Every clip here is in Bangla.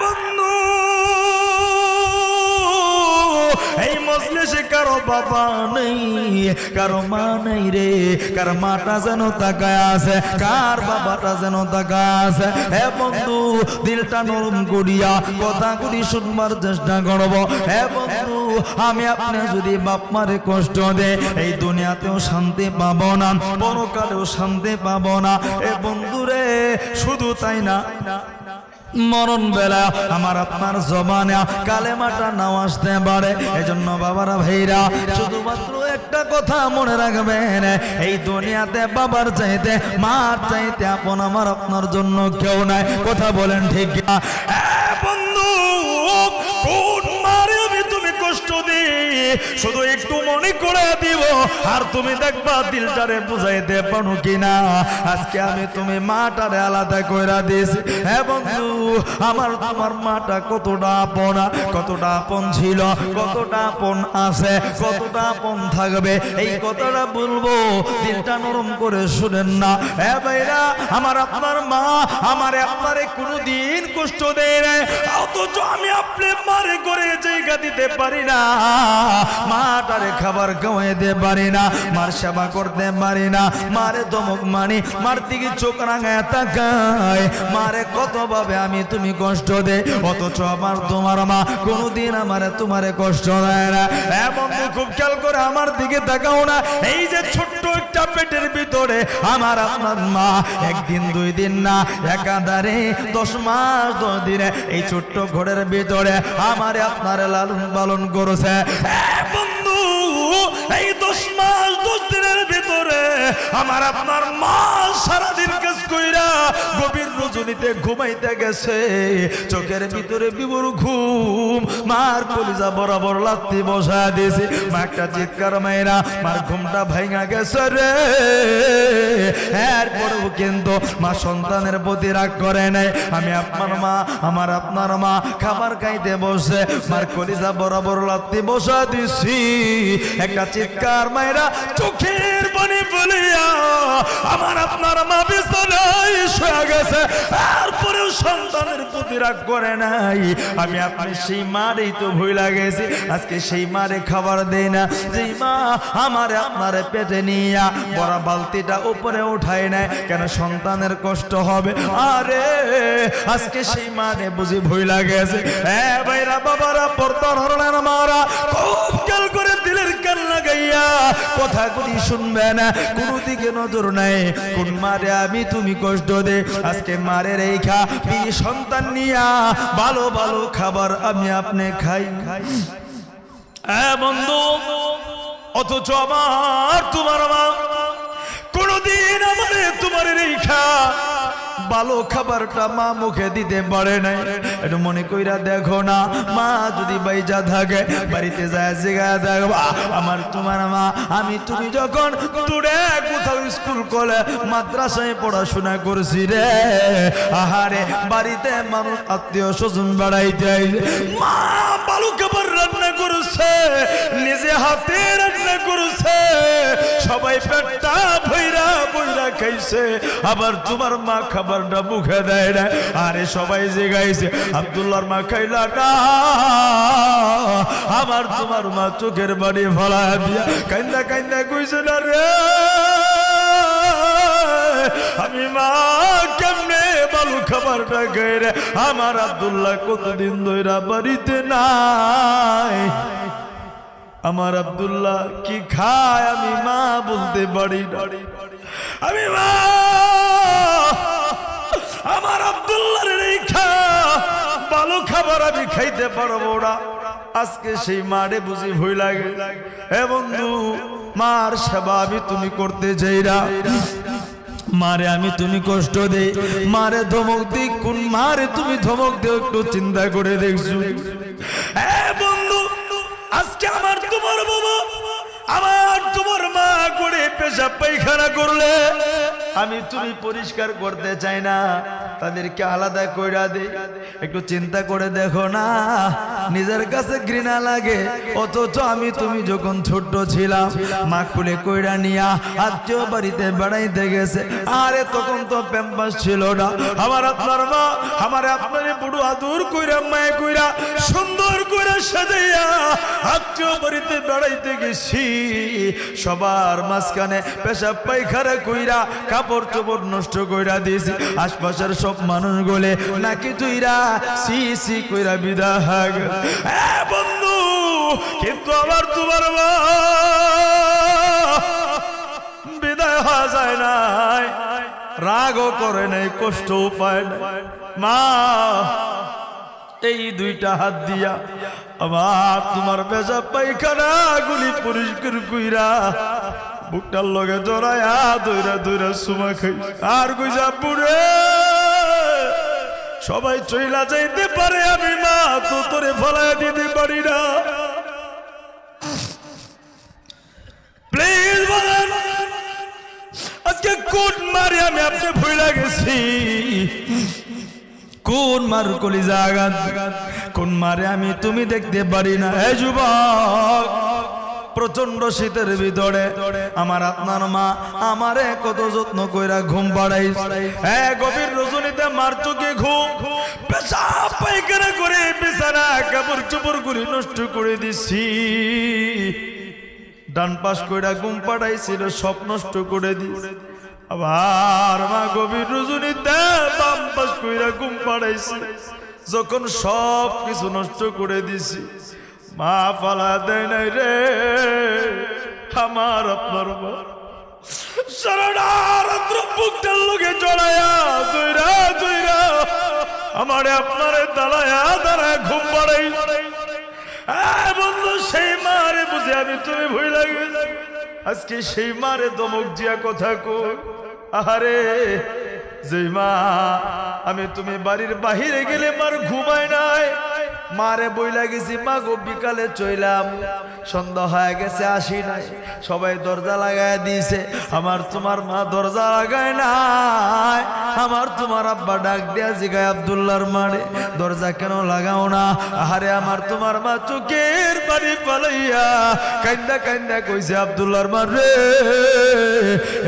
বন্ধু, এই মজলিসে কারও বাবা নেই, কারও মা নেই রে, কার মাটা যেন তাকায় আছে, কার বাবাটা যেন তাকায় আছে। হে বন্ধু, দিলটা নরম করিয়া কথা করি শুনবার চেষ্টা করব। হে বন্ধু, আমি আপনি যদি বাপ মারে কষ্ট দে এই দুনিয়াতেও শান্তি পাবো না, পরকালেও শান্তি পাবো না। এ বন্ধুরে শুধু তাই না। মরণ বেলা, আমার আপনার জবানে কালেমাটা নাও আসতে পারে এজন্য বাবারা, ভাইরা, শুধুমাত্র একটা কথা মনে রাখবেন, এই দুনিয়াতে বাবার চাইতে, মার চাইতে আপন আমার আপনার জন্য কেউ নাই কথা বলেন ঠিক? বন্ধু কোন মারে তুমি কষ্ট শুধু একটু মনে করে দিব আর তুমি দেখবা দিলটারে বুঝাইতে পারো কিনা। আজকে আমি তুমি মাটারে আলাদা কইরা দিয়েছি। বন্ধু, আমার তোমার মাটা কতটা আপন কতটা আপন ছিল, কতটা আপন আছে, কতটা আপন থাকবে, এই কথাটা বলব। দিলটা নরম করে শুনেন না। হ্যাঁ ভাইরা, আমার আপনার মা আমার আপনারে কোনোদিন কষ্ট দেয় না অথচ আমি আপনি মারে করে জায়গা দিতে পারি না। মাটারে খাবার খাওয়াইতে পারি না, মার সেবা করতে পারি না, মারে মানি, মার দিকে চোখ রাঙায় তাকায়, মারে কত ভাবে আমি তুমি কষ্ট দে অথচ আমার তোমার মা কোনোদিন আমারে তোমারে কষ্ট দেয় না। বন্ধু, খুব খেয়াল করে আমার দিকে তাকাও না, এই যে ছোট্ট একটা পেটের ভিতরে আমার আপনার মা, একদিন দুই দিন না, একাধারে দশ মাস দশ দিনে এই ছোট্ট ঘরের ভিতরে আমারে আপনারে লালন পালন করেছে। বন্ধু এই দশ মাস দশ দিনের ভিতরে আমার আপনার মা সারাদিন কাজ কইরা গভীর রজনীতে ঘুমাইতে গেছে। চোখের ভিতরে বিবর ঘুম। মার কলিজা বরাবর লাত্তি বসা দিয়েছে। মা একটা চিৎকার মাইরা, মার ঘুমটা ভাঙা গেছে রে। এরপরেও কিন্তু মা সন্তানের প্রতি রাগ করে আমি আপনার মা, আমার আপনার মা খাবার খাইতে বসে, মার কলিজা বরাবর লাত্তি বসা দিছি একটা চিৎকার মাইরা চোখের পানি বলিয়া আমার আপনার মা শুয়ে গেছে। তারপরেও সন্তানের প্রতি রাগ করে নাই। আমি আপনি সেই মারেই তো ভুই লাগেছি আজকে সেই মারে খাবার দেই না। মা, আমারে আপনারে পেটে নিয়া বড় বালতিটা উপরে কেন সন্তানের কষ্ট হবে? আরে, আজকে সেই বুঝি ভুই লাগেছে হ্যাঁ ভাইরা, বাবারা পর্দার হরণের মারা। খুব খেয়াল করে দিলের কান লাগাইয়া? কথা গুলি শুনবে না। কোনো দিকে নজর নাই। কোন মারে আমি তুমি কষ্ট দে আজকে মারে রেখা সন্তান নিয়া, ভালো ভালো খাবার আমি আপনি খাই। খাই বন্ধু, অথচ আমার তোমার মা কোনদিন আমার তোমার রেখা ভালো খাবারটা মা মুখে দিতে পারে নাই। একটু মনে কইরা দেখো না, মা যদি বাইজা থাকে, বাড়িতে যায় জায়গায় দেখবা আমার তোমার মা, আমি তুমি যখন দূরে কোথাও স্কুল কলে মাদ্রাসায় পড়াশোনা করছি রে, আহারে, বাড়িতে মানুষ আত্মীয় স্বজন বেড়াইতে আইলে, মা ভালো খাবার রান্না করছে, নিজে হাতে রান্না করছে, সবাই পেটটা ভৈরা বইরা খাইছে, আবার তোমার মা খাবারটা মুখে দেয় না। আরে সবাই যে গাইছে, আব্দুল্লাহর মা খাইলা না। আমার তোমার মা চোখের বাড়ি ফলা দিয়া কান্দা কান্দা কইছে না রে, আমি মা কেমনে বালু খাবারটা খাই রে? আমার আব্দুল্লাহ কতদিন ধইরা বাড়িতে নাই। আমার আব্দুল্লাহ কি খায় আমি মা বলতে পারি। আমি মা আমার আব্দুল্লাহ রেখা ভালো খাবার আমি খাইতে পারব না। আজকে সেই মারে বুঝি ভুই লাগে। হে বন্ধু, মার সেবা আমি তুমি করতে না। মারে আমি তুমি কষ্ট দে মারে ধমক দি কোন মারে তুমি ধমক দেও একটু চিন্তা করে দেখছ। হ্যাঁ বন্ধু, আজকে আমার তোমার বাবা আমার তোমার মা করে পেশা পায়খানা করলে আমি তুমি পরিষ্কার করতে চাই না। তাদেরকে আলাদা কইরা দে। একটু চিন্তা করে দেখো না। নিজের কাছে ঘৃণা লাগে। অথচ আমি তুমি যখন ছোট্ট ছিলাম মা কুলে কইরা নিয়া আত্মীয় বাড়িতে বেড়াইতে গেছে। আরে তখন তো প্যাম্পাস ছিল না। আমার আপনার মা আমার আপনার বুড়ো আদর কইরা, মায়ে কইরা সুন্দর করে সাজাইয়া আত্মীয় বাড়িতে বেড়াইতে গেছি। সবার মাঝখানে পেশাব পায়খানা কইরা কাপড় চোপড় নষ্ট কইরা দিয়েছি। আশপাশের সব মানুষ গলে নাকি তুইরা সি সি কইরা বিদায় বন্ধু, কিন্তু আবার তোমার বিদায় হওয়া যায় নাই। রাগও করে নাই কষ্ট উপায় নাই। মা, এই দুইটা হাত দিয়া আমার তোমার বেজা পাইখানা গুলি পরিষ্কার কইরা বুকটার লগে জড়ায়া দইরা দইরা সুমা খাই। আর কইসা পুরে সবাই চইলা যাইতে পারে আমি মা তো তোরে ফলাইয়া দিতে পারি না। প্লিজ আজকে কোন মারে আমি আপনি ভুলে গেছি? কোন মার কলি জাগাত কোন মারে আমি তুমি দেখতে পারি না? হে যুবক প্রচণ্ড শীতের ভিতরে। আমার আপনার মা আমারে কত যত্ন কইরা ঘুম পাড়াই হ্যাঁ গভীর রজনীতে মার চোখে ঘুম। পেশাব পায়খানা করে বিছানা কাপড় চোপড় করে নষ্ট করে দিছি। ডান পাশ কইরা ঘুম পাড়াইছিল সব নষ্ট করে দিছে। আবার মা গভীর রজনীতে বাম পাশ কইরা ঘুম পাড়াইছি। যখন সব কিছু নষ্ট করে দিছি। মা ফালা দেয় নাই রে, আমার আপনার মা সারাটা রাত্র বুকটার লোকে জড়ায়া দইরা দইরা আমারে আপনারে দাঁড়ায়া দাঁড়ায় ঘুম পাড়াই। বন্ধু, সেই মারে বুঝে আমি তুমি ভুল লাগে। আজকে সেই মারে দমক দিয়া কথা কো আহারে যে মা, আমি তুমি বাড়ির বাহিরে গেলে মার ঘুমায় নাই। মারে বই লাগেছি মা গো বিকালে চইলাম। সন্ধ্যা হয়ে গেছে, আসি নাই। সবাই দরজা লাগায় দিয়েছে, আমার তোমার মা দরজা লাগায় নাই। আমার তোমার আব্বা ডাক দিয়া জিগায়, আবদুল্লাহর মারে, দরজা কেন লাগাও না? আহারে, আমার তোমার মা চোখের বাড়ি পালাইয়া কান্দা কান্দা কইছে, আবদুল্লাহর মা রে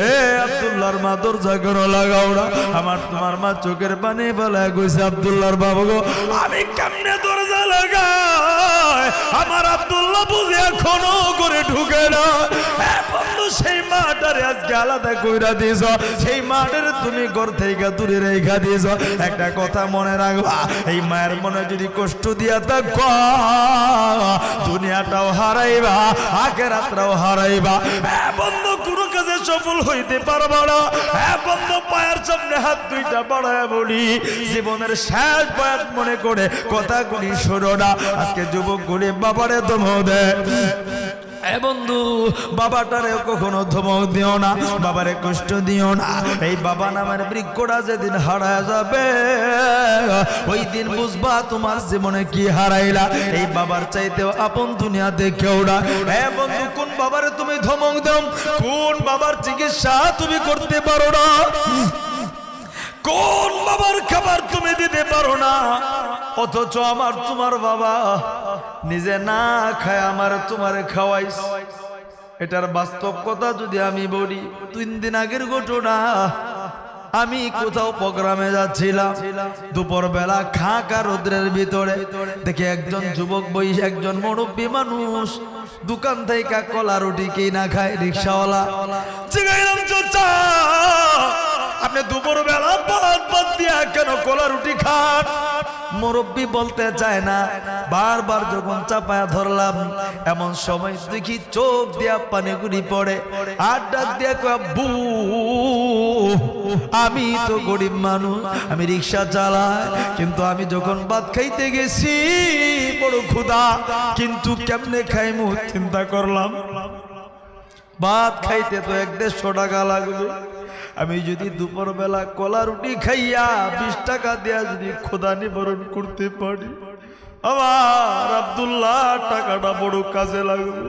হে আবদুল্লাহর মা দরজা কেন লাগাও না? আমার তোমার মা চোখের পানি পালায় কইছে, আবদুল্লাহর বাবু গো, আমি কেমনে দরজা লাগাই আমার আব্দুল্লাহ বুঝে এখনও করে ঢুকে না। সেই মাটারে আজকে আলাদা কইরা দিয়েছ। সেই মাঠের তুমি ঘর থেকে দূরে রেখা দিয়েছ। একটা কথা মনে রাখবা, এই মায়ের মনে যদি কষ্ট দিয়া থাকো, দুনিয়াটাও হারাইবা, আখেরাতটাও হারাইবা। এ বন্ধু, কোনো কাজে সফল হইতে পারবা না। এ বন্ধু, পায়ের সামনে হাত দুইটা বাড়ায় বলি। জীবনের শেষ বয়াত মনে করে কথাগুলি শোনো না। আজকে যুবক গুলি বাবারে দম দেয় এ বন্ধু, বাবাটারে কখনো ধমক দিও না, বাবারে কষ্ট দিও না। এই বাবা নামের বৃক্ষটা যেদিন হারায় যাবে, ওই দিন বুঝবা তোমার জীবনে কি হারাইলা। এই বাবার চাইতেও আপন দুনিয়াতে কেউ না। এ বন্ধু, কোন বাবারে তুমি ধমক দাও? কোন বাবার চিকিৎসা তুমি করতে পারো না? কোন বাবার খাবার তুমি দিতে পারো না? অথচ আমার তোমার বাবা নিজে না খায়, আমার তোমার খাওয়াইস। এটার বাস্তব কথা যদি আমি বলি, তিন দিন আগের ঘটনা। আমি কোথাও প্রোগ্রামে যাচ্ছিলাম দুপুর বেলা খাঁকা রোদ্রের ভিতরে। দেখে একজন যুবক বয়স একজন মুরব্বী মানুষ, দোকান থেকে কলা রুটি কি না খায়, রিক্সাওয়ালা। আপনি দুপুর বেলা বাদ বাদ দিয়া কেন কলা রুটি খান? মুরব্বী বলতে চায় না। বারবার যখন চাপায়া ধরলাম, এমন সময় দেখি চোখ দিয়া পানিগুলি পড়ে। আর ডাক দিয়া বু আমি তো গরিব মানুষ, আমি রিক্সা চালাই, কিন্তু আমি যখন ভাত খাইতে গেছি, বড় ক্ষুধা। কিন্তু কেমনে খাইমু চিন্তা করলাম। ভাত খাইতে তো এক দেড়শো টাকা লাগবে আমি যদি দুপুর বেলা কলা রুটি খাইয়া বিশ টাকা দেয়া যদি খোদা নিবারণ করতে পারি, আমার আব্দুল্লাহ টাকাটা বড় কাজে লাগবে।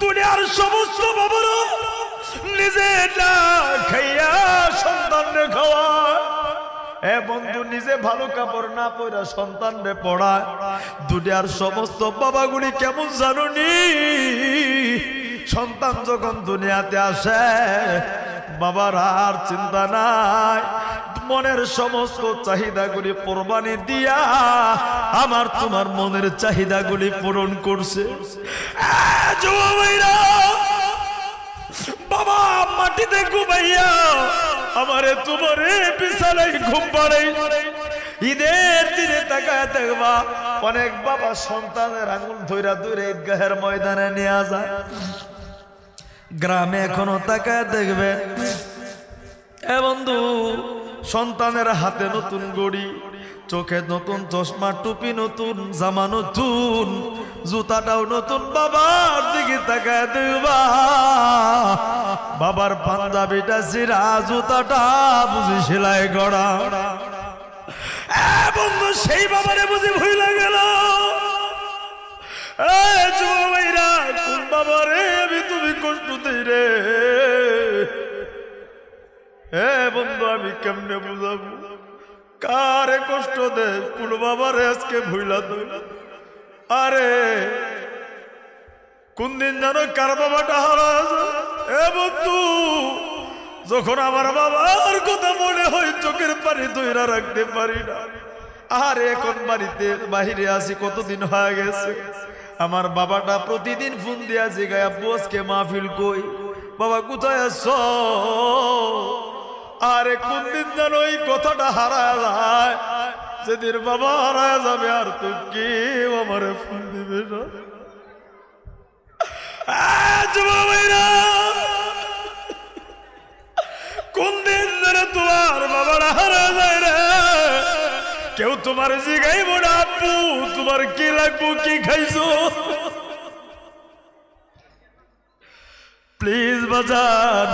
দুনিয়ার সমস্ত নিজে না খাইয়া বন্ধু, নিজে ভালো না পরা দুনিয়ার সমস্ত বাবাগুলি কেমন জানুনি? সন্তান যখন দুনিয়াতে আসে, বাবার আর চিন্তা নাই। মনের সমস্ত চাহিদাগুলি কোরবানি দিয়া আমার তোমার মনের চাহিদাগুলি পূরণ করছে। বাবা মাটিতে ঘুমাইয়া আমারে তোমারে বিছানায় ঘুম পাড়াই। ঈদের দিনে তাকায় দেখবা, অনেক বাবা সন্তানের আঙুল ধইরা দূরে গাহের ময়দানে নিয়ে যায়। গ্রামে এখনও তাকায় দেখবেন। এ বন্ধু, সন্তানের হাতে নতুন গড়ি, চোখে নতুন চশমা, টুপি নতুন, জামা নতুন, জুতাটাও নতুন, বাবার দিকে তাকায় দেবা বাবার পাঞ্জাবিটা সিরা জুতাটা বুঝি সেলাই এ বন্ধু, সেই বাবারে বুঝি ভুলে গেল। বাবারে? কষ্ট হে বন্ধু আমি কেমনে বুঝাবো কারে কষ্ট দে কোন বাবারে আজকে ভুইলা তুই আরে কোন দিন জানো কার বাবাটা হারা এ বন্ধু যখন আমার বাবার কথা মনে হয় চোখের পানি তৈরা রাখতে পারি না আর এখন বাড়িতে বাহিরে আছি কতদিন হয়ে গেছে আমার বাবাটা প্রতিদিন ফোন দিয়া জিগায় আব্বু আজকে মাহফিল কই? বাবা, কোথায় আছো? আরে কোন দিন যেন এই কথাটা হারা যায়। যেদিন বাবা হারায় যাবে, আর তো কেউ আমার ফোন দিবে না। কোন দিন তোমার বাবার হারা যায় রে? কেউ তোমার জিগাইব না আপু তোমার কি লাগবো? কি খাইছো? প্লিজ বাজান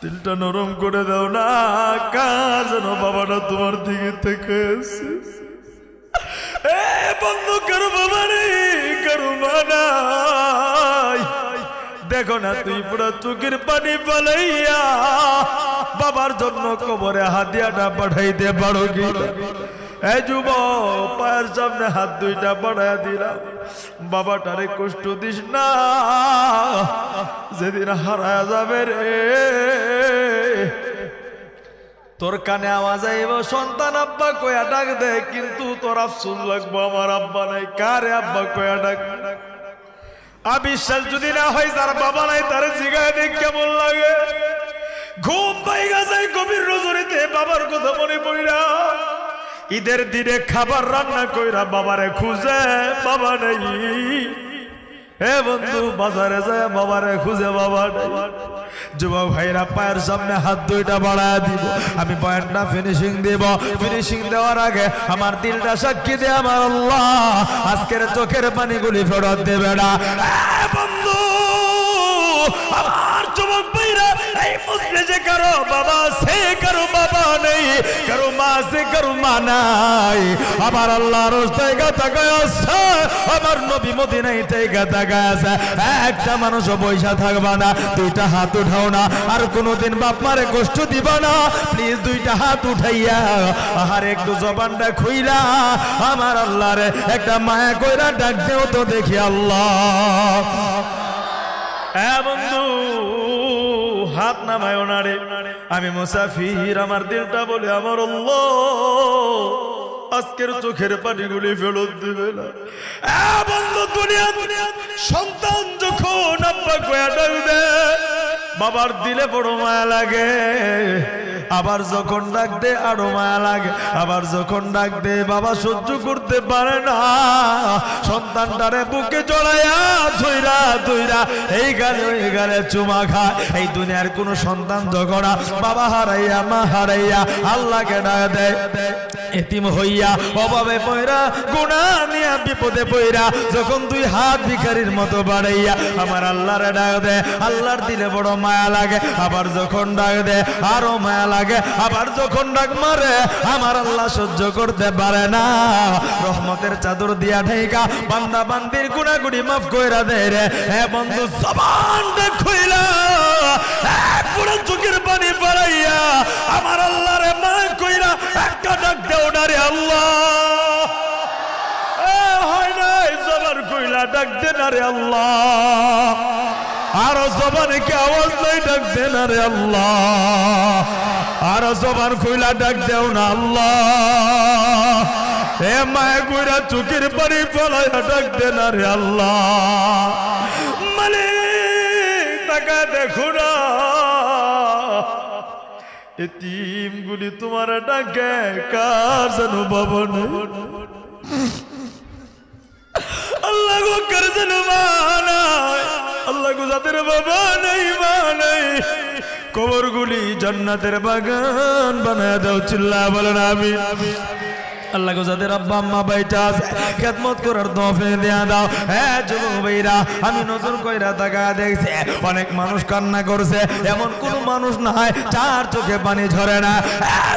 দিলটা নরম করে দাও না। কাজ বাবাটা তোমার দিকে থেকে এ বন্ধু, কারও বাবা রে কারও দেখো না তুই পুরো চোখের পানি পালাইয়া বাবার জন্য কবরে হাতিয়াটা পাঠাইতে পারো কি? এই যুব পায়ের সামনে হাত দুইটা বাড়াইয়া দিলাম। বাবাটারে কষ্ট দিস না, যেদিন হারায় যাবে রে। তোর কানে আওয়াজ আইব, সন্তান আব্বা কয়া ডাক দে, কিন্তু তোর আফসুস লাগবো আমার আব্বা নাই। কারে আব্বা কয়া ডাক? আবিশ্বাস যদি না হয় তার বাবা নাই, তার জিগায় দেখ কেমন লাগে। ঘুম পাই গাছাই গভীর রজনীতে বাবার কথা মনে পড়া ঈদের দিনে খাবার রান্না কইরা বাবারে খুঁজে বাবা নেই। হে বন্ধু, বাজারে যায় বাবারে খুঁজে বাবা যুবক ভাইরা, পায়ের সামনে হাত দুইটা বাড়ায় দিব। আমি পয়েন্টটা ফিনিশিং দেব। ফিনিশিং দেওয়ার আগে আমার দিলটা সাক্ষী দে আমার আল্লাহ। আজকের চোখের পানিগুলি ফেরত দেবে না। বন্ধু মুসলিমে কারও বাবা সে কারও বাবা নেই কারও মা সে কারও মা নাই আমার আল্লাহ রোস্তায় গাতা আছে আমার নবী মদিনাই জায়গা তাকায় আছে একটা মানুষ পয়সা থাকবা না দুইটা হাত উঠাও না আর কোনোদিন বাপ কষ্ট দিবা না প্লিজ দুইটা হাত উঠাইয়া আর একটু জবানটা খুইলা আমার আল্লাহরে একটা মায়া কইরা ডাক তো দেখি আল্লাহ হ্যাঁ হাত নামায় ওনারে আমি মুসাফির, আমার দিলটা বলে, আমার আজকের চোখের পানিগুলি ফেরত দিবে না। সন্তান যখন আব্বা বাবার দিলে বড় মায়া লাগে। আবার যখন ডাক দে আরও মায়া লাগে, আবার যখন ডাক দে বাবা সহ্য করতে পারে না। সন্তানটারে বুকে জড়াইয়া ধইরা ধইরা এই গালে ওই গালে চুমা খায়। এই দুনিয়ার কোন সন্তান যখন বাবা হারাইয়া, মা হারাইয়া আল্লাহকে ডাক দেয় এতিম হইয়া অভাবে পয়রা, গুণা নিয়া বিপদে পয়রা, যখন দুই হাত ভিখারির মতো বাড়াইয়া আমার আল্লাহরে ডাক দে। আল্লাহর দিলে বড় মায়া লাগে, আবার যখন ডাক দে, আরও মায়া লাগে। আবার যখন ডাক মারে, আমার আল্লাহ সহ্য করতে পারে না। রহমতের চাদর দিয়া ঢেকা বান্দা বান্দির গুণাগুড়ি মাফ কইরা দে রে। হে বন্ধু সমান দেখইলা পুরো চোখের পানি পড়াইয়া আমার আল্লাহ রে মা কইরা একটা ডাক দেও না রে আল্লাহ। হয় ডাক দে না রে আল্লাহ। আরও জবানে কি আওয়াজ নাই, ডাক দে রে আল্লাহ। আরও জবান কইলা ডাক দেও না আল্লাহ। এ মায় কইরা চোখের পানি ফলাইয়া ডাক দে না রে আল্লাহ। মালিক টাকা দেখো না। এতিম গুলি তোমার ডাকে, কার যেন বাবা নেই আল্লাহ গো, কার যেন মা নাই আল্লাহ গো, যাদের বাবা নাই, মা নাই। কবর গুলি জান্নাতের বাগান বানায় দাও চিল্লা বলেন আমি আল্লাহ গো, যাদের আব্বা আম্মা বাইটা আছে, খেদমত করার দফে দেয়া দাও। হ্যাঁ যুবক ভাইরা আমি নজর কইরা তাকা দেখছি, অনেক মানুষ কান্না করছে, এমন কোন মানুষ নাই চার চোখে পানি ঝরে না। হ্যাঁ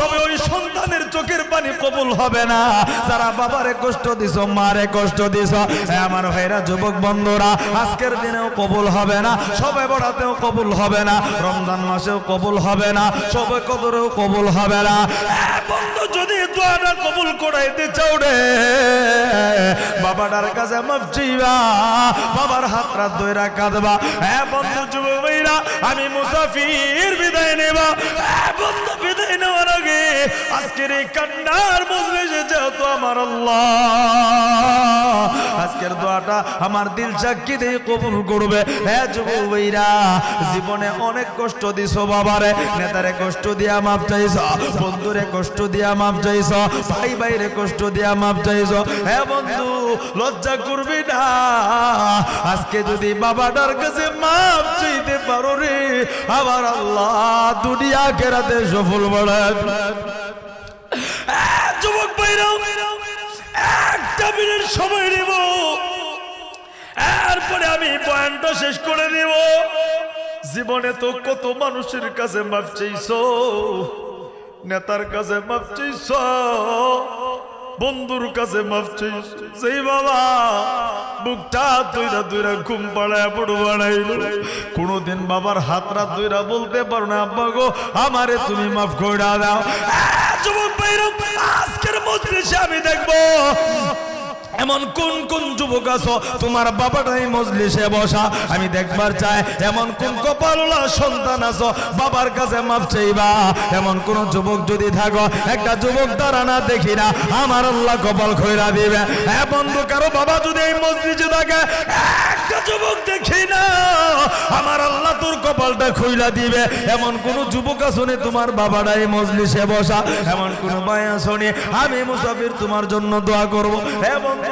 তবে ওই সন্তানের চোখের পানি কবুল হবে না। যারা বাবারে কষ্ট দিছ, মারে কষ্ট দিছ আমার ভাইরা, যুবক বন্ধুরা, আজকের দিনেও কবুল হবে না, সবে বড়াতেও কবুল হবে না, রমজান মাসেও কবুল হবে না, সবে কদরেও কবুল হবে না। বন্ধু, যদি দোয়াটা কবুল করাইতে চাও রে, বাবাটার কাছে বাবার দইরা কাঁদবা। হ্যাঁ বন্ধু আমি মুসাফির বিদায় নেবা। হ্যাঁ বন্ধু, বিদায় আগে আজকের এই কান্নার মজলিসে যেহেতু আমার আল্লাহ। আজকের দোয়াটা আমার দিল চাকি দিয়ে কবুল করবে। হ্যাঁ যুবক ভাইরা, জীবনে অনেক কষ্ট দিছ বাবারে, নেতারে কষ্ট দিয়া মাপ চাইছ, বন্ধুরে কষ্ট দিয়া মাপ চাইছ, ভাই ভাইরে কষ্ট দিয়া মাপ চাইছ। হ্যাঁ বন্ধু, লজ্জা করবি না, আজকে যদি বাবাটার কাছে মাপ চাইতে পারো রে, আবার আল্লাহ দুনিয়া কেরাতে সফল বাড়ায় সময় নেব। এরপরে আমি পয়েন্টটা শেষ করে দেব জীবনে তো কত মানুষের কাছে মাপ চাইছো, নেতার কাছে মাপ চাইছ, বন্ধুর কাছে মাপ চাইছ। সেই বাবা বুকটা দুইরা দুইরা ঘুম পাড়ায় পড়ু বাড়াইল কোনোদিন বাবার হাতরা দুইরা বলতে পারো না, আব্বা গো, আমারে তুমি মাফ করে দাও। যুবক ভাইরা, আজকের মজলিসে আমি দেখব এমন কোন কোন যুবক আছো? তোমার বাবাটাই মজলিসে বসা। আমি দেখবার চাই, এমন কোন কপালওয়ালা সন্তান আছো? বাবার কাছে মাপ চাইবা। এমন কোন যুবক যদি থাকো, একটা যুবক দ্বারা না দেখি না, আমার আল্লাহ কপাল খৈরা দিবে। হ্যাঁ বন্ধু, কারও বাবা যদি এই মসজিদে থাকে, একটা যুবক দেখি না, আমার আল্লাহ তোর কপালটা খইলা দিবে। এমন কোন যুবক আসনে তোমার বাবাটাই মজলিসে বসা। এমন কোন ভাই আসনে আমি মুসাফির তোমার জন্য দোয়া করব। হে বন্ধু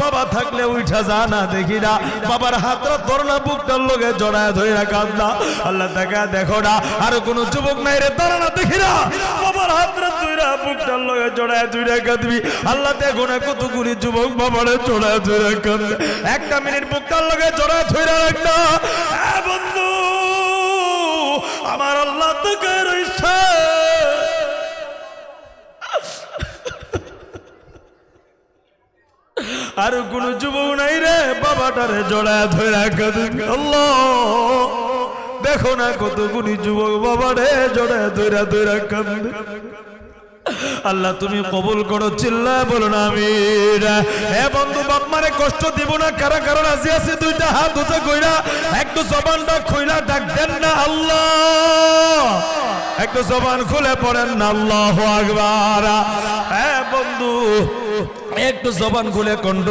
বাবা থাকলে উঠা যা না দেখি না। বাবার হাতটা ধরো না, বুকটার লগে জড়ায় ধরে কান্দা আল্লাহ তাকে দেখো না, আর কোন যুবক নাই রে ধরো না দেখি না। বাবার হাতটা ধরে বুকটার লগে জড়ায় ধরে কাঁদবি। আল্লাহ দেখো না কতগুলি যুবক বাবারে জড়ায় ধরে কান্দে একটা মিনিট বুকটার লগে জড়ায় ধরে রাখ না বন্ধু, আমার আল্লাহ তোকে রইছে। আর কোন যুবক নাই রে, বাবাটারে জড়ায় ধরে দেখো না কতগুলি যুবক বাবারে জড়ায় ধরে ধরে আল্লাহ, তুমি কবুল করো চিল্লা বলো না আমি হে বন্ধু, বাপ মারে কষ্ট দিব না, কারা কারণ রাজি আছে, দুইটা হাত উঠে কইরা একটু জবানটা খুইলা ডাক দেন না আল্লাহ। একটু জবান খুলে পড়েন না আল্লাহ আকবার। হ্যাঁ বন্ধু, একটু জবান খুলে কণ্ঠ